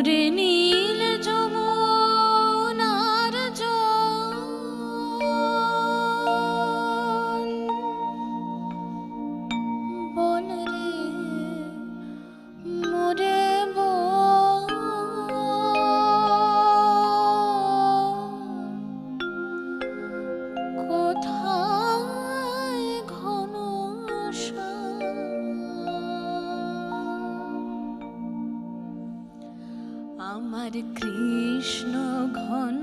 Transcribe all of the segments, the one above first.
করে নিয়ে আমার কৃষ্ণ ঘন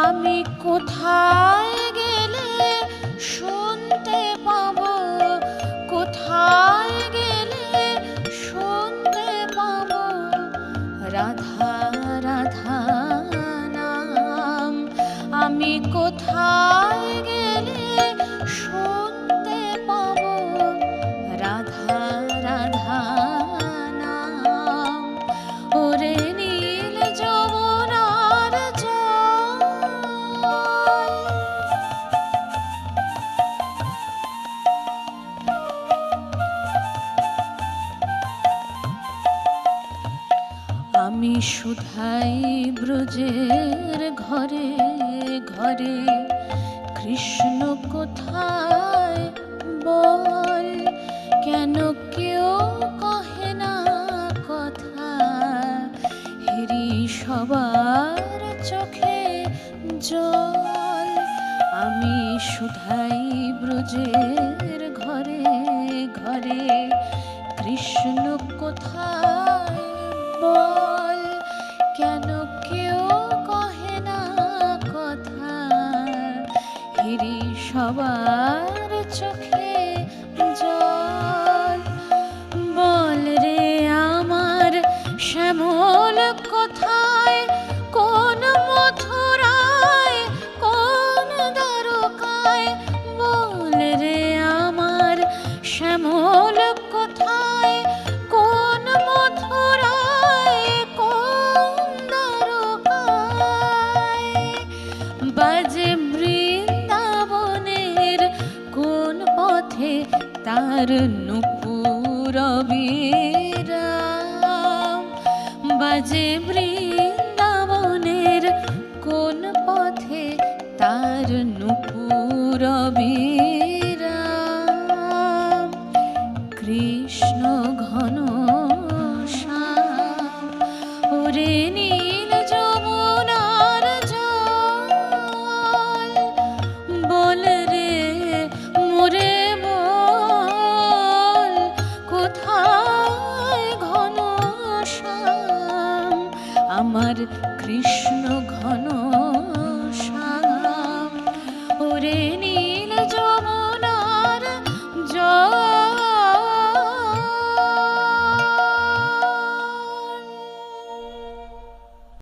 আমি কোথায় আমি শুধাই ব্রজের ঘরে ঘরে। কৃষ্ণ কোথায় বল? কেন কেউ কহে না কথা? হেরি সবার চোখে জল। আমি শুধাই ব্রজের ঘরে ঘরে। কৃষ্ণ কোথায় সবার চোখে আমার নুপুর বাজে বৃন্দাবনের কোন পথে তার নুপুর বীর Harish